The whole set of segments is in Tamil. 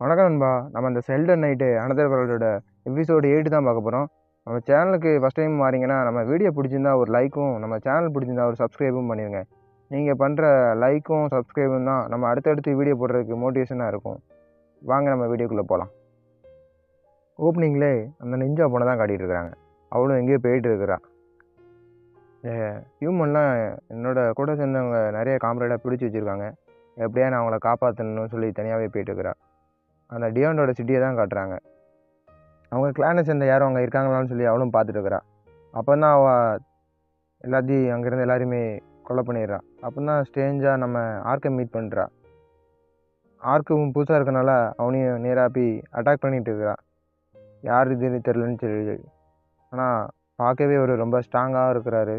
வணக்கம் நண்பா. நம்ம இந்த செல்டன் நைட்டு அனதர் வேர்ல்டோட எபிசோடு எயிட்டு தான் பார்க்க போகிறோம் நம்ம சேனலுக்கு ஃபஸ்ட் டைம் மாறிங்கன்னா நம்ம வீடியோ பிடிச்சிருந்தா ஒரு லைக்கும் நம்ம சேனல் பிடிச்சிருந்தா ஒரு சப்ஸ்கிரைபும் பண்ணிடுங்க நீங்கள் பண்ணுற லைக்கும் சப்ஸ்கிரைபும் தான் நம்ம அடுத்தடுத்து வீடியோ போடுறதுக்கு மோட்டிவேஷனாக இருக்கும். வாங்க நம்ம வீடியோக்குள்ளே போகலாம் ஓப்பனிங்லே அந்த நெஞ்சா பொண்ணை தான் காட்டிகிட்டு இருக்கிறாங்க அவளும் எங்கேயோ போயிட்டு இருக்கிறா. ஹியூமன்லாம் என்னோட கூட சேர்ந்தவங்க நிறைய காம்ரேடாக பிடிச்சி வச்சுருக்காங்க. எப்படியா நான் அவங்கள காப்பாற்றணும்னு சொல்லி தனியாகவே போயிட்டுருக்குறா அந்த டியோண்டோட சிட்டியை தான் காட்டுறாங்க. அவங்க கிளானை சேர்ந்த யாரும் அங்கே இருக்காங்களான்னு சொல்லி அவளும் பார்த்துட்டு இருக்கிறா. அப்போ தான் அவள் எல்லாத்தையும் அங்கேருந்து எல்லாருமே கொலை பண்ணிடுறான் அப்போ தான் ஸ்டேஞ்சாக நம்ம ஆர்க்கை மீட் பண்ணுறா ஆர்க்கும் புதுசாக இருக்கனால அவனையும் நேராக போய் அட்டாக் பண்ணிகிட்டு இருக்கிறான் யார் இதுன்னு தெரிலன்னு சொல்லி. ஆனால் பார்க்கவே அவர் ரொம்ப ஸ்ட்ராங்காக இருக்கிறாரு.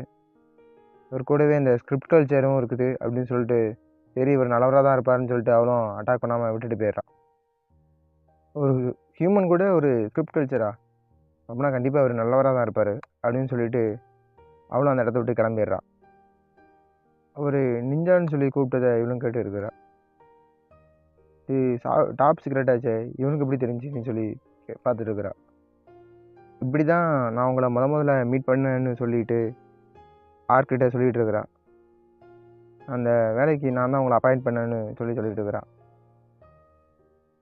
இவர் கூடவே இந்த ஸ்கிரிப்ட் கல்ச்சரும் இருக்குது அப்படின்னு சொல்லிட்டு சரி இவர் நல்லவராக தான் இருப்பாருன்னு சொல்லிட்டு அவளும் அட்டாக் பண்ணாமல் விட்டுட்டு போயிடுறான் ஒரு ஹியூமன் கூட ஒரு ஸ்கிரிப்ட் கல்ச்சரா அப்படின்னா கண்டிப்பாக அவர் நல்லவராக தான் இருப்பார். அப்படின்னு சொல்லிட்டு அவளும் அந்த இடத்த விட்டு கிளம்பிடுறான் அவர் நிஞ்சான்னு சொல்லி கூப்பிட்டதை இவளும் கேட்டு இருக்கிறா இது சா டாப் சீக்ரெட் ஆச்சே இவனுக்கு எப்படி தெரிஞ்சுன்னு சொல்லி கே- பார்த்துட்டு இருக்கிறா இப்படி தான் நான் உங்களை முத முதல்ல மீட் பண்ணேன்னு சொல்லிட்டு ஆர்கிட்ட சொல்லிகிட்டு இருக்கிறான் அந்த வேலைக்கு நான் தான் உங்களை அப்பாயிண்ட் பண்ணேன்னு சொல்லி சொல்லிகிட்டு இருக்கிறான்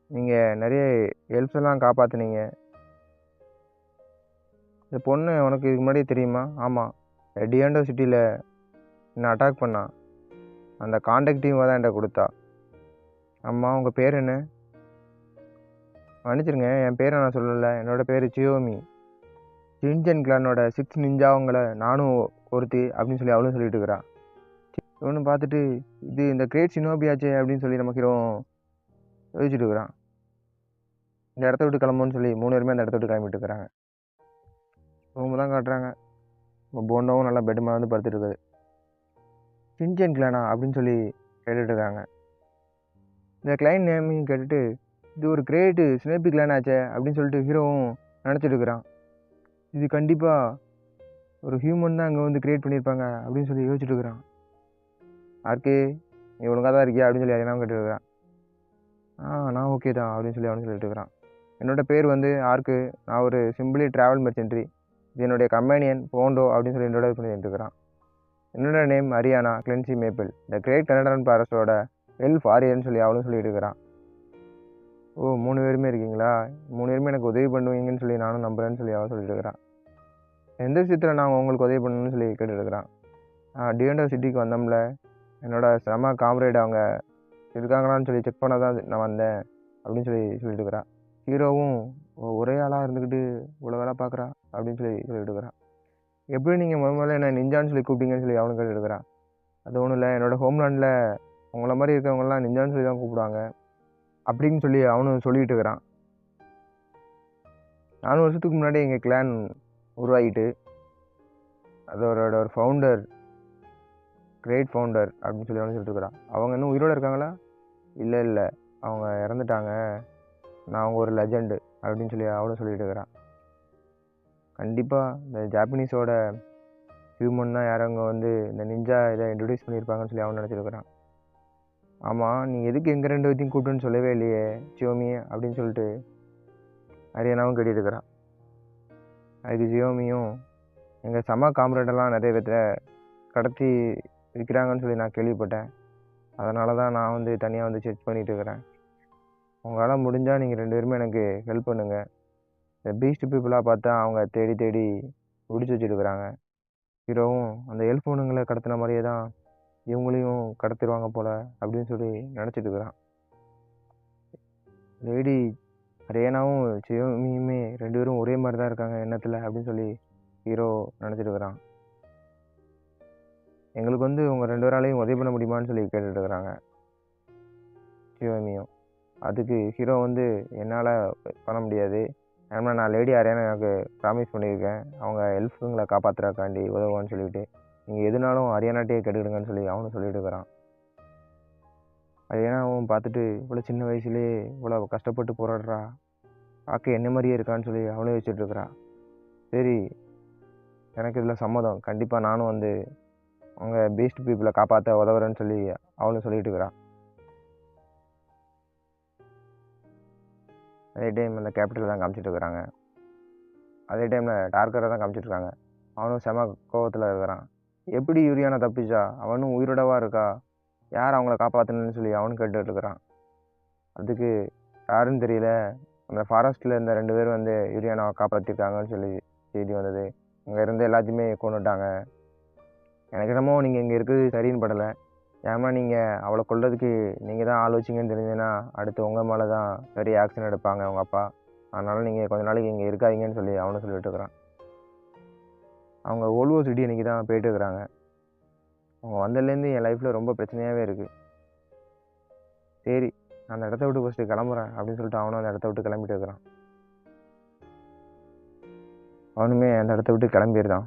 நீங்கள் நிறைய ஹெல்ப்ஸ் எல்லாம் காப்பாற்றுனீங்க இந்த பொண்ணு உனக்கு இதுக்கு முன்னாடியே தெரியுமா? ஆமாம் டியாண்டோ சிட்டியில் என்னை அட்டாக் பண்ணான் அந்த காண்டாக்ட் தான் என்கிட்ட கொடுத்தா. அம்மா உங்கள் பேர் என்ன? மன்னிச்சிருங்க என் பேரை நான் சொல்லலை. என்னோட பேர் ஜியோமி ஜின்ஜன் கிளானோட சிக்ஸ் நிஞ்சாவங்களை நானும் ஒருத்தி அப்படின்னு சொல்லி அவளும் சொல்லிட்டு இருக்கிறான் இவனு பார்த்துட்டு இது இந்த கிரேட் சினோபியாச்சே அப்படின்னு சொல்லி நமக்கு யோசிச்சுட்டு இருக்கிறான் இந்த இடத்த விட்டு கிளம்புன்னு சொல்லி மூணு பேருமே அந்த இடத்த விட்டு கிளம்பிட்டு இருக்கிறாங்க ரூம் தான் காட்டுறாங்க. இப்போ போண்டாவும் நல்லா பெட் மேலே வந்து படுத்துட்டு இருக்குது சின்சேன் கிளானா அப்படின்னு சொல்லி கேட்டுட்டு இருக்காங்க இந்த கிளைன் நேமையும் கேட்டுட்டு இது ஒரு கிரேட்டு ஸ்னேப்பி கிளான் ஆச்சே அப்படின்னு சொல்லிட்டு ஹீரோவும் நினச்சிட்டு இருக்கிறான் இது கண்டிப்பாக ஒரு ஹியூமன் தான் அங்கே வந்து க்ரியேட் பண்ணியிருப்பாங்க அப்படின்னு சொல்லி யோசிச்சுட்டு இருக்கிறான் ஆர்கே நீ ஒழுங்காக தான் இருக்கியா அப்படின்னு சொல்லி யாரையும் கேட்டுருக்கிறான் ஆ நான் ஓகே தான் அப்படின்னு சொல்லி அவனு சொல்லிட்டு இருக்கிறான். என்னோட பேர் வந்து ஆர்க்கு. நான் ஒரு சிம்பிளி ட்ராவல் மெர்ச்சென்ட்ரி இது என்னுடைய கம்பேனியன் போண்டோ அப்படின்னு சொல்லி என்னோட பண்ணிட்டு இருக்கிறான். என்னோட name Haryana Clancy maple the great Canadian பாரஸ்டோட L ஃபாரியர்னு சொல்லி அவனும் சொல்லிட்டு இருக்கிறான். ஓ மூணு பேருமே இருக்கீங்களா? மூணு பேருமே எனக்கு உதவி பண்ணுவீங்கன்னு சொல்லி நானும் நம்புறேன்னு சொல்லி அவன் சொல்லிட்டு இருக்கிறான். எந்த விஷயத்தில் நான் உங்களுக்கு உதவி பண்ணணும்னு சொல்லி கேட்டுருக்குறான் டிஎன்டோ சிட்டிக்கு வந்தோம்ல. என்னோடய செம காம்ரேட் அவங்க இருக்காங்களான்னு சொல்லி செக் பண்ண தான் நான் வந்தேன் அப்படின்னு சொல்லி சொல்லிட்டு இருக்கிறான் ஹீரோவும் ஒரே ஆளாக இருந்துக்கிட்டு இவ்வளோ வேலை பார்க்குறா அப்படின்னு சொல்லி சொல்லிட்டு இருக்கிறான் எப்படி நீங்கள் முத முதல்ல என்ன நிஞ்சான்னு சொல்லி கூப்பிட்டீங்கன்னு சொல்லி அவனும் கேட்டுட்டு இருக்கிறான் அது ஒன்றும் இல்லை என்னோடய ஹோம்லேண்டில் உங்கள மாதிரி இருக்கவங்கலாம் நிஞ்சான்னு சொல்லி தான் கூப்பிடுவாங்க அப்படின்னு சொல்லி அவனும் சொல்லிகிட்டு இருக்கிறான் நாலு வருஷத்துக்கு முன்னாடி எங்கள் கிளான் உருவாகிட்டு அதோட ஒரு ஃபவுண்டர் கிரேட் ஃபவுண்டர் அப்படின்னு சொல்லி அவனு சொல்லிட்டு இருக்கிறான் அவங்க இன்னும் உயிரோட இருக்காங்களா? இல்லை இல்லை. அவங்க இறந்துட்டாங்க. நான் அவங்க ஒரு லெஜெண்டு அப்படின்னு சொல்லி அவனும் சொல்லிட்டு இருக்கிறான். கண்டிப்பாக இந்த ஜாப்பனீஸோட ஹியூமன் தான் யாரும் அங்கே வந்து இந்த நிஞ்சா இதை இன்ட்ரடியூஸ் பண்ணியிருப்பாங்கன்னு சொல்லி அவன் நினச்சிருக்கிறான் ஆமாம் நீ எதுக்கு எங்கள் ரெண்டு வரைக்கும் கூப்பிட்டுன்னு சொல்லவே இல்லையே சியோமி அப்படின்னு சொல்லிட்டு அரியனாவும் கேட்டிருக்கிறான் இருக்கிறான். அதுக்கு ஜியோமியும் எங்கள் சம காம்ரேடெல்லாம் நிறைய பேர்த்த கடத்தி விற்கிறாங்கன்னு சொல்லி நான் கேள்விப்பட்டேன். அதனால தான் நான் வந்து தனியாக வந்து செக் பண்ணிகிட்டு இருக்கிறேன். உங்களால் முடிஞ்சால் நீங்கள் ரெண்டு பேருமே எனக்கு ஹெல்ப் பண்ணுங்கள் இந்த பீஸ்ட் பீப்புளாக பார்த்தா அவங்க தேடி தேடி பிடிச்சி வச்சுருக்குறாங்க. ஹீரோவும் அந்த ஹெல்ப் பொண்ணுங்களை கடத்தின மாதிரியே தான் இவங்களையும் கடத்திடுவாங்க போல் அப்படின்னு சொல்லி நினச்சிட்டு இருக்கிறான். லேடி ரேனாவும் சிவமியுமே ரெண்டு பேரும் ஒரே மாதிரி தான் இருக்காங்க எண்ணத்தில் அப்படின்னு சொல்லி ஹீரோ நினச்சிட்டு இருக்கிறான். எங்களுக்கு வந்து உங்கள் ரெண்டு பேராலையும் உதவி பண்ண முடியுமான்னு சொல்லி கேட்டுட்ருக்குறாங்க. சிவமியும். அதுக்கு ஹீரோ வந்து என்னால் பண்ண முடியாது. ஏன்னா நான் லேடி யாரையான எனக்கு ப்ராமிஸ் பண்ணியிருக்கேன். அவங்க ஹெல்ப்ஸுங்களை காப்பாற்றுறக்காண்டி உதவுவான்னு சொல்லிட்டு. நீங்கள் எதுனாலும் ஹரியானாட்டே கெடுக்கிடுங்கன்னு சொல்லி அவனும் சொல்லிட்டு இருக்கிறான் ஹரியானாவும் பார்த்துட்டு இவ்வளோ சின்ன வயசுலேயே இவ்வளோ கஷ்டப்பட்டு போராடுறா. பார்க்க என்ன மாதிரியே இருக்கான்னு சொல்லி அவனே வச்சுட்டு இருக்கிறான் சரி எனக்கு இதில் சம்மதம். கண்டிப்பாக நானும் வந்து அவங்க பீஸ்ட் பீப்புளை காப்பாற்ற உதவுறேன்னு சொல்லி அவளும் சொல்லிட்டு இருக்கிறான். அதே டைம் அந்த கேபிட்டல் தான் காமிச்சிட்டு இருக்கிறாங்க. அதே டைமில் டார்கரை தான் காமிச்சிட்டிருக்காங்க அவனும் செம கோவத்தில் இருக்கிறான். எப்படி யூரியானா தப்பிச்சா? அவனும் உயிரோடவா இருக்கா? யார் அவங்கள காப்பாற்றணும்னு சொல்லி அவனும் கேட்டுட்டு இருக்கிறான். அதுக்கு யாருன்னு தெரியல. அந்த ஃபாரஸ்ட்டில் இருந்த ரெண்டு பேரும் வந்து யூரியானாவை காப்பாற்றிருக்காங்கன்னு சொல்லி செய்தி வந்தது. அங்கே இருந்து எல்லாத்தையுமே கொண்டுட்டாங்க எனக்கு என்னமோ நீங்கள் இங்கே இருக்கிறது சரின்னு படலை. ஏமா நீங்கள் அவளை கொல்றதுக்கு நீங்கள் தான் ஆள் வச்சிங்கன்னு தெரிஞ்சதுன்னா அடுத்து உங்கள் மேலே தான் பெரிய ஆக்ஷன் எடுப்பாங்க அவங்க அப்பா. அதனால் நீங்கள் கொஞ்ச நாளைக்கு இங்கே இருக்காதீங்கன்னு சொல்லி அவனும் சொல்லிட்டு இருக்கிறான் அவங்க ஓல்வோ சிட்டி இன்றைக்கி தான் போயிட்டு இருக்கிறாங்க. அவங்க வந்ததுலேருந்து என் லைஃப்பில் ரொம்ப பிரச்சனையாகவே இருக்குது சரி அந்த இடத்த விட்டு ஃபஸ்ட்டு கிளம்புறேன் அப்படின்னு சொல்லிட்டு அவனும் அந்த இடத்த விட்டு கிளம்பிட்டு இருக்கிறான். அவனுமே அந்த இடத்த விட்டு கிளம்பிடுதான்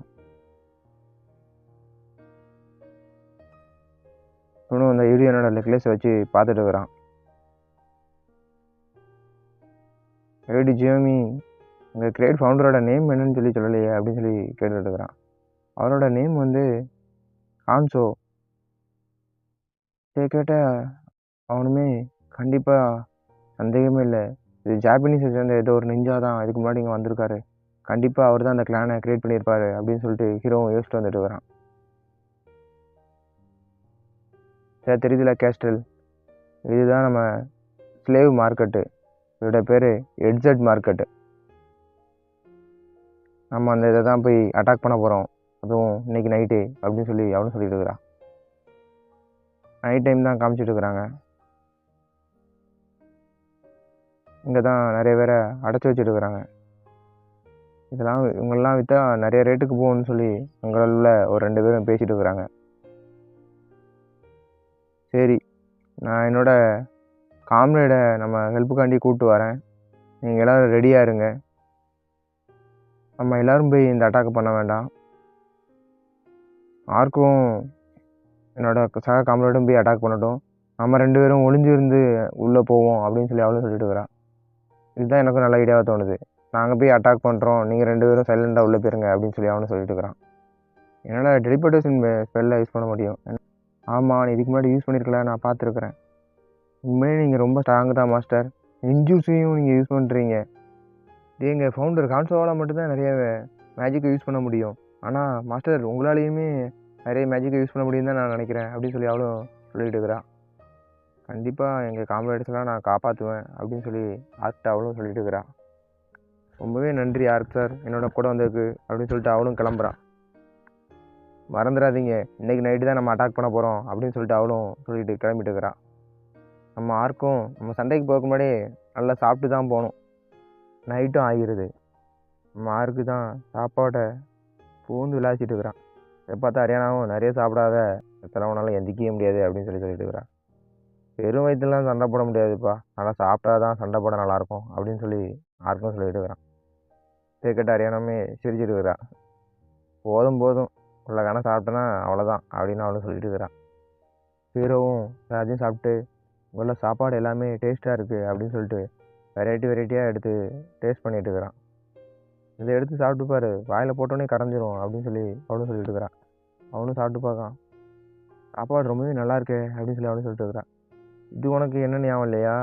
இவனும் அந்த யூரியனோட நெக்லஸை வச்சு பார்த்துட்டு இருக்கிறான் ஏடி ஜியோமி உங்கள் கிரேட் ஃபவுண்டரோட நேம் என்னன்னு சொல்லி சொல்லலையே அப்படின்னு சொல்லி கேட்டுருக்கிறான் இருக்கிறான் அவரோட நேம் வந்து கான்சோ. சரி கேட்ட அவனுமே கண்டிப்பாக சந்தேகமே இல்லை. இது ஜாப்பனீஸை சேர்ந்த ஏதோ ஒரு நெஞ்சா தான் இதுக்கு முன்னாடி இங்கே வந்திருக்காரு. கண்டிப்பாக அவர் தான் அந்த கிளானை க்ரியேட் பண்ணியிருப்பாரு அப்படின்னு சொல்லிட்டு ஹீரோவும் யோசிச்சுட்டு வந்துட்டு இருக்கிறான் சரி தெரியுதுல கேஸ்டல் இதுதான் நம்ம ஸ்லேவ் மார்க்கெட்டு இதோட பேர் எட்ஜட் மார்க்கெட்டு நம்ம அந்த இதை தான் போய் அட்டாக் பண்ண போகிறோம் அதுவும் இன்னைக்கு நைட்டு அப்படின்னு சொல்லி அவனும் சொல்லிட்டு இருக்கிறான் நைட் டைம் தான் காமிச்சிட்டு இருக்கிறாங்க. இங்கே தான் நிறைய பேரை அடைச்சி வச்சுட்டுருக்குறாங்க இதெல்லாம் இவங்கெல்லாம் விற்றா நிறைய ரேட்டுக்கு போகும்னு சொல்லி உள்ள ஒரு ரெண்டு பேரும் பேசிகிட்டு இருக்கிறாங்க. சரி நான் என்னோடய காம்ரேடை நம்ம ஹெல்ப்புக்காண்டி கூப்பிட்டு வரேன். நீங்கள் எல்லோரும் ரெடியாக இருங்க. நம்ம எல்லோரும் போய் இந்த அட்டாக் பண்ண வேண்டாம். ஆர்க்கும் என்னோட சக காம்ரேடும் போய் அட்டாக் பண்ணட்டும். நம்ம ரெண்டு பேரும் ஒளிஞ்சு இருந்து உள்ளே போவோம் அப்படின்னு சொல்லி அவளும் சொல்லிட்டு இருக்கிறான் இதுதான் எனக்கும் நல்ல ஐடியாவாக தோணுது. நாங்கள் போய் அட்டாக் பண்ணுறோம் நீங்கள் ரெண்டு பேரும் சைலண்டாக உள்ளே போயிருங்க அப்படின்னு சொல்லி அவனும் சொல்லிட்டு இருக்கிறான் என்னால் டெலிபோர்டேஷன் ஸ்பெல்லை யூஸ் பண்ண முடியும். ஆமாம் நீ இதுக்கு முன்னாடி யூஸ் பண்ணியிருக்கல நான் பார்த்துருக்குறேன். உண்மையிலே நீங்கள் ரொம்ப ஸ்ட்ராங்கு தான் மாஸ்டர் இன்ஜூஸையும் நீங்கள் யூஸ் பண்ணுறீங்க எங்கள் ஃபவுண்டர் கான்சோவால் மட்டும்தான் நிறைய மேஜிக்கை யூஸ் பண்ண முடியும். ஆனால் மாஸ்டர் உங்களாலேயுமே நிறைய மேஜிக்கை யூஸ் பண்ண முடியும் தான் நான் நினைக்கிறேன் அப்படின்னு சொல்லி அவளும் சொல்லிகிட்டு இருக்கிறான் கண்டிப்பாக எங்கள் காம்ரேட்ஸ்லாம் நான் காப்பாற்றுவேன் அப்படின்னு சொல்லி ஆர்ட் அவளும் சொல்லிட்டு இருக்கிறான் ரொம்பவே நன்றி ஆர்ட் சார் என்னோட கூட வந்ததுக்கு அப்படின்னு சொல்லிட்டு அவளும் கிளம்புறான் மறந்துடாதீங்க. இன்றைக்கி நைட்டு தான் நம்ம அட்டாக் பண்ண போகிறோம் அப்படின்னு சொல்லிட்டு அவளும் சொல்லிட்டு கிளம்பிட்டு இருக்கிறான் நம்ம ஆர்க்கும் நம்ம சண்டைக்கு போக முன்னாடி நல்லா சாப்பிட்டு தான் போகணும். நைட்டும் ஆகிடுது நம்ம ஆர்க்கு தான் சாப்பாட்டை பூந்து விளாசிட்டு இருக்கிறான் எப்போ பார்த்தா ஹரியானாவும் நிறைய சாப்பிடாத எத்தனை எந்திக்கவே முடியாது அப்படின்னு சொல்லி சொல்லிட்டு இருக்கிறான் வெறும் வயிற்றுலாம் சண்டை போட முடியாதுப்பா. ஆனால் சாப்பிட்டா தான் சண்டை போட நல்லாயிருக்கும் அப்படின்னு சொல்லி ஆர்க்கும் சொல்லிட்டு இருக்கிறான் கேட்ட ஹரியானாமே சிரிச்சிட்டு இருக்கிறான் போதும் போதும். உள்ள கணக்கு சாப்பிட்டேன்னா அவ்வளோதான் அப்படின்னு அவளும் சொல்லிட்டு இருக்கிறான் ஹீரோவும் எல்லாத்தையும் சாப்பிட்டு உள்ள சாப்பாடு எல்லாமே டேஸ்ட்டாக இருக்குது அப்படின்னு சொல்லிட்டு வெரைட்டி வெரைட்டியாக எடுத்து டேஸ்ட் பண்ணிகிட்டு இருக்கிறான். இதை எடுத்து சாப்பிட்டு பாரு வாயில் போட்டோன்னே கரைஞ்சிரும் அப்படின்னு சொல்லி அவளும் சொல்லிட்டு இருக்கிறான் அவனும் சாப்பிட்டு பார்க்கான். சாப்பாடு ரொம்பவே நல்லா இருக்கே அப்படின்னு சொல்லி அவனும் சொல்லிட்டு இருக்கிறான் இது உனக்கு என்ன ஞாபகம் இல்லையா?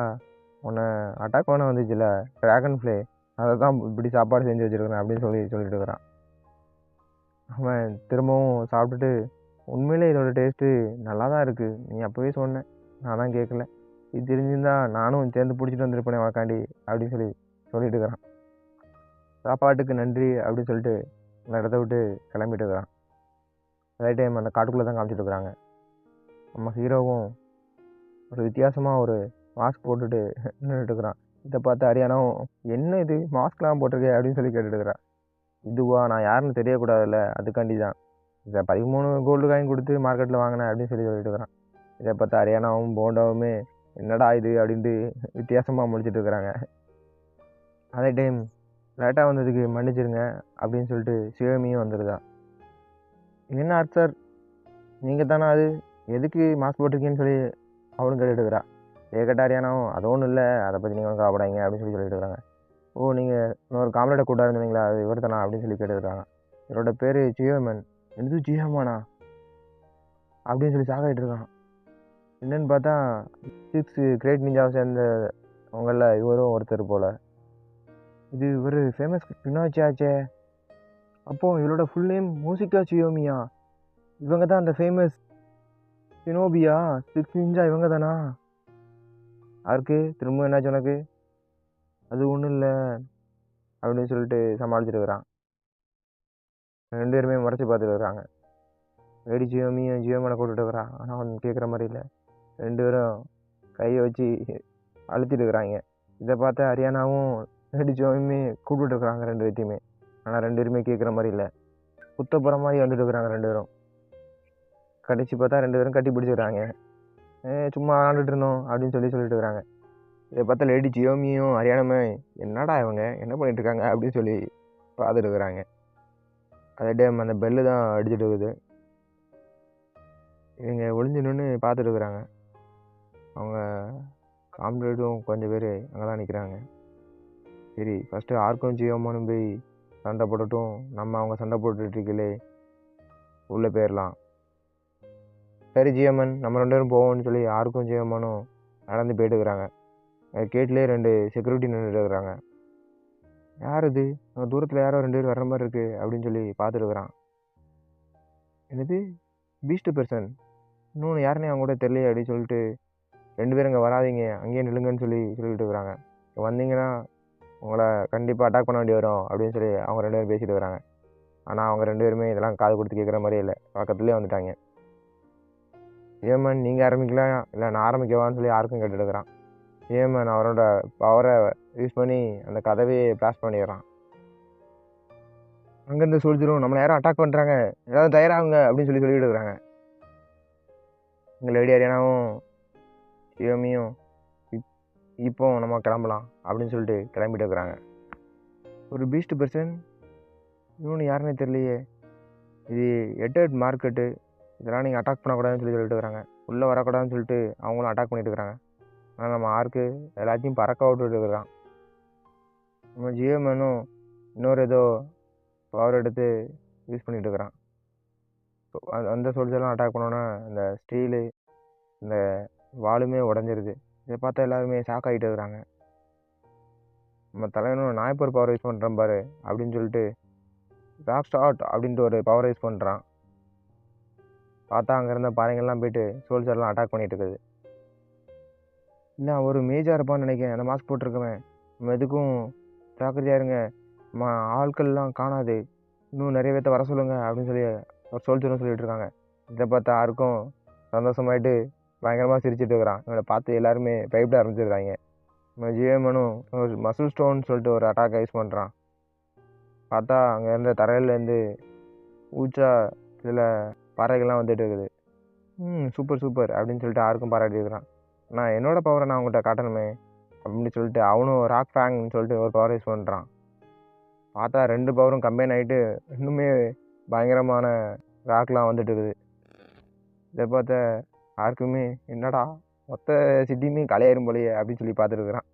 உன்னை அட்டாக் பண்ண வந்துச்சுல ட்ராகன் ஃப்ளே அதை தான் இப்படி சாப்பாடு செஞ்சு வச்சுருக்கிறேன் அப்படின்னு சொல்லி சொல்லிட்டு இருக்கிறான். அவன் திரும்பவும் சாப்பிட்டுட்டு உண்மையிலே இதோட டேஸ்ட்டு நல்லா தான் இருக்குது நீ அப்போவே சொன்னேன் நான் தான் கேட்கல இது தெரிஞ்சிருந்தா நானும் சேர்ந்து பிடிச்சிட்டு வந்திருப்பேனே வாக்காண்டி அப்படின்னு சொல்லி சொல்லிட்டு இருக்கிறான். சாப்பாட்டுக்கு நன்றி அப்படின்னு சொல்லிட்டு அந்த இடத்த விட்டு கிளம்பிட்டு இருக்கிறான். அதே டைம் அந்த காட்டுக்குள்ளே தான் காமிச்சிட்டு இருக்கிறாங்க. நம்ம ஹீரோவும் ஒரு வித்தியாசமாக ஒரு மாஸ்க் போட்டுட்டு நின்றுட்டு இருக்கிறான். இதை பார்த்து அரியானாவும் என்ன இது? மாஸ்க்லாம் போட்டிருக்கே அப்படின்னு சொல்லி கேட்டுட்டு இருக்கிறான். இதுவா நான் யாருன்னு தெரியக்கூடாதுல்ல? அதுக்காண்டி தான் இதை பதிமூணு கோல்டு காயின் கொடுத்து மார்க்கெட்டில் வாங்கினேன் அப்படின்னு சொல்லி சொல்லிட்டு இருக்கிறான். இதை பார்த்தா ஹரியானாவும் போண்டாவுமே என்னடா இது அப்படின்ட்டு வித்தியாசமாக முடிச்சுட்டு இருக்கிறாங்க. அதே டைம் லேட்டாக வந்ததுக்கு மன்னிச்சிருங்க அப்படின்னு சொல்லிட்டு சிவமியும் வந்துடுதான் என்ன ஆர்ட் சார் நீங்கள் தானே அது? எதுக்கு மாஸ்க் போட்டிருக்கீங்கன்னு சொல்லி அவனும் கேட்டுட்டு இருக்கிறா. ஏகட்டா ஹரியானாவும் அது ஒன்றும் இல்லை அதை பற்றி நீங்கள் கவலைப்படாதீங்க அப்படின்னு சொல்லி சொல்லிட்டு இருக்கிறாங்க. ஓ நீங்கள் இன்னொரு காம்ரேட்டை கூட்டாக இருந்தீங்களா அது இவர் தானா அப்படின்னு சொல்லி கேட்டுருக்காங்க. இவரோட பேர் ஜியோமேன். என்னது ஜியோமானா? அப்படின்னு சொல்லி சாகாயிட்டு இருக்கான் என்னன்னு பார்த்தா சிக்ஸ் கிரேட் நிஞ்சாவை சேர்ந்த அவங்களில் இவரும் ஒருத்தர் போல். இது இவர் ஃபேமஸ் பினாச்சி ஆச்சே. இவரோட ஃபுல் நேம் மூசிக்கா சியோமியா இவங்க தான் அந்த ஃபேமஸ் சினோபியா சிக்ஸ் நிஞ்சா இவங்க தானா? யாருக்கு? திரும்ப என்னாச்சு உனக்கு? அது ஒன்றும் இல்லை அப்படின்னு சொல்லிட்டு சமாளிச்சுட்டு இருக்கிறான். ரெண்டு பேருமே முறைச்சி பார்த்துட்டு இருக்கிறாங்க லேடி ஜியோமியும் ஜியோமனை கூட்டுட்டு இருக்கிறான். ஆனால் அவன் கேட்குற மாதிரி இல்லை. ரெண்டு பேரும் கையை வச்சு அழுத்திட்டு இருக்கிறாங்க. இதை பார்த்து ஹரியானாவும் லேடி ஜியோமியுமே கூப்பிட்டு இருக்கிறாங்க ரெண்டு பேர்த்தையுமே. ஆனால் ரெண்டு பேருமே கேட்குற மாதிரி இல்லை. குத்தப்புற மாதிரி வந்துட்டு இருக்கிறாங்க ரெண்டு பேரும். கடிச்சு பார்த்தா ரெண்டு பேரும் கட்டி பிடிச்சிக்கிறாங்க. சும்மா விளாண்டுட்டு இருந்தோம் அப்படின்னு சொல்லி சொல்லிட்டு இருக்கிறாங்க. இதை பார்த்தா லேடி ஜியோமியும் ஹரியானமே என்னடா இவங்க? என்ன பண்ணிட்டு இருக்காங்க அப்படின்னு சொல்லி பார்த்துட்டு இருக்கிறாங்க அதே டைம் அந்த பெல்லு தான் அடிச்சுட்டு இருக்குது இவங்க ஒளிஞ்சு நின்று பார்த்துட்டு இருக்கிறாங்க அவங்க காம்ரேடும் கொஞ்சம் பேர் அங்கே தான் நிற்கிறாங்க சரி ஃபஸ்ட்டு ஆர்க்கும் ஜியோமானும் போய் சண்டை போடட்டும். நம்ம அவங்க சண்டை போட்டுட்ருக்கலே உள்ளே போயிடலாம் சரி ஜியம்மன் நம்ம ரெண்டு பேரும் போவோம்னு சொல்லி ஆர்க்கும் ஜியம்மனும் நடந்து போயிட்டு இருக்கிறாங்க கேட்லேயே ரெண்டு செக்யூரிட்டி நின்றுட்டு இருக்கிறாங்க யார் இது அங்கே தூரத்தில் யாரோ ரெண்டு பேர் வர்ற மாதிரி இருக்குது அப்படின்னு சொல்லி பார்த்துட்டு இருக்கிறான் என்னது? பீஸ்ட் பர்சன் இன்னொன்று யாருனே அவங்க கூட தெரியலையே அப்படின்னு சொல்லிட்டு ரெண்டு பேரும் இங்கே வராதீங்க அங்கேயே நில்லுங்கன்னு சொல்லி சொல்லிட்டு இருக்கிறாங்க வந்தீங்கன்னா உங்களை கண்டிப்பாக அட்டாக் பண்ண வேண்டி வரும் அப்படின்னு சொல்லி அவங்க ரெண்டு பேரும் பேசிட்டு வராங்க ஆனால் அவங்க ரெண்டு பேருமே இதெல்லாம் காது கொடுத்து கேட்குற மாதிரியே இல்லை. பக்கத்துலேயே வந்துட்டாங்க. ஏமன் நீங்கள் ஆரம்பிக்கலாம் இல்லை நான் ஆரம்பிக்கவான்னு சொல்லி யாருக்கும் கேட்டுருக்கிறான் ஏமன் அவரோட பவரை யூஸ் பண்ணி அந்த கதவையே பிளாஸ்ட் பண்ணிடுறான். அங்கேருந்து சொல்லிச்சிடும் நம்மளை யாரும் அட்டாக் பண்ணுறாங்க ஏதாவது தயாராகுங்க அப்படின்னு சொல்லி சொல்லிட்டு இருக்கிறாங்க எங்கள் லேடி அரியானாவும் சிவமியும் இப்போ நம்ம கிளம்பலாம் அப்படின்னு சொல்லிட்டு கிளம்பிட்டு இருக்கிறாங்க. ஒரு பீஸ்ட் பர்சன் இன்னொன்று யாருன்னே தெரியலையே. இது எட்டட் மார்க்கெட்டு இதெல்லாம் நீங்கள் அட்டாக் பண்ணக்கூடாதுன்னு சொல்லி சொல்லிட்டு இருக்கிறாங்க. உள்ளே வரக்கூடாதுன்னு சொல்லிட்டு அவங்களும் அட்டாக் பண்ணிட்டு இருக்கிறாங்க. ஆனால் நம்ம ஆர்க்கு எல்லாத்தையும் பறக்க விட்டுட்டு இருக்கிறான் நம்ம ஜியோமேனும் இன்னொரு ஏதோ பவர் எடுத்து யூஸ் பண்ணிகிட்டு இருக்கிறான் அந்த- அந்த சோல்ஜர்லாம் அட்டாக் பண்ணோன்னா இந்த ஸ்டீலு இந்த வாலுமே உடஞ்சிருது. இதை பார்த்தா எல்லாருமே ஷாக் ஆகிட்டு இருக்கிறாங்க. நம்ம தலைவனும் நாய்ப்பர் பவர் யூஸ் பண்ணுறேன் பாரு அப்படின்னு சொல்லிட்டு ராக் ஸ்டார்ட் அப்படின்ட்டு ஒரு பவர் யூஸ் பண்ணுறான் பார்த்தா அங்கே இருந்த பாறைங்கள்லாம் போயிட்டு சோல்ஜர்லாம் அட்டாக் பண்ணிகிட்டு இருக்குது இல்லை ஒரு மேஜாக இருப்பான்னு நினைக்கிறேன். அந்த மாஸ்க் போட்டிருக்கவன். நம்ம எதுக்கும் ஜாக்கிரதையாக இருங்க. ம ஆட்கள்லாம் காணாது. இன்னும் நிறைய பேர்த்த வர சொல்லுங்க அப்படின்னு சொல்லி ஒரு சொல்லிட்டு சொல்லிட்டு இருக்காங்க. இதை பார்த்தா யாருக்கும் சந்தோஷமாயிட்டு பயங்கரமாக சிரிச்சுட்டு இருக்கிறான். இவனை பார்த்து எல்லாருமே பயப்பட ஆரம்பிச்சிருக்காங்க. நம்ம ஜிஎம்னும் மசில் ஸ்டோன் சொல்லிட்டு ஒரு அட்டாக் யூஸ் பண்ணுறான் பார்த்தா அங்கே இருந்த தரையிலேருந்து ஊச்சா சில பாறைகள்லாம் வந்துட்டு இருக்குது. ம் சூப்பர் சூப்பர் அப்படின்னு சொல்லிட்டு யாருக்கும் பாராட்டி இருக்கிறான் நான் என்னோட பவரை நான் உங்கள்கிட்ட காட்டணுமே அப்படின்னு சொல்லிட்டு அவனும் ராக் ஃபேங்னு சொல்லிட்டு ஒரு பவர் யூஸ் பண்ணுறான் பார்த்தா ரெண்டு பவரும் கம்பைன் ஆகிட்டு இன்னுமே பயங்கரமான ராக்லாம் வந்துட்டு இருக்குது. இதை பார்த்த யாருக்குமே என்னடா மொத்த சிட்டியுமே கலையாயிரும் போலையே அப்படின்னு சொல்லி பார்த்துருக்குறான்.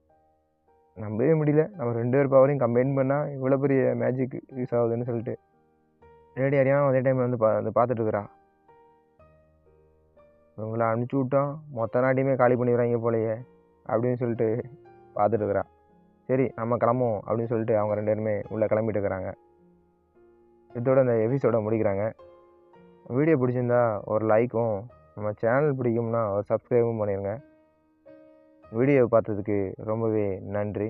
நம்பவே முடியல. நம்ம ரெண்டு பேர் பவரையும் கம்பைன் பண்ணால் இவ்வளோ பெரிய மேஜிக் யூஸ் ஆகுதுன்னு சொல்லிட்டு. ரேடி அறியாமல் அதே டைமில் வந்து பா வந்து பார்த்துட்ருக்குறான் இவங்கள அனுப்பிச்சி விட்டோம் மொத்த நாட்டையுமே காலி பண்ணிடுறாங்க போலயே அப்படின்னு சொல்லிட்டு பார்த்துட்டு இருக்கிறான் சரி நம்ம கிளம்புவோம் அப்படின்னு சொல்லிட்டு அவங்க ரெண்டு பேருமே உள்ளே கிளம்பிட்டு இருக்கிறாங்க. இதோட இந்த எபிசோடை முடிக்கிறாங்க. வீடியோ பிடிச்சிருந்தா ஒரு லைக்கும் நம்ம சேனல் பிடிக்கும்னா ஒரு சப்ஸ்கிரைபும் பண்ணிடுங்க வீடியோ பார்த்ததுக்கு ரொம்பவே நன்றி.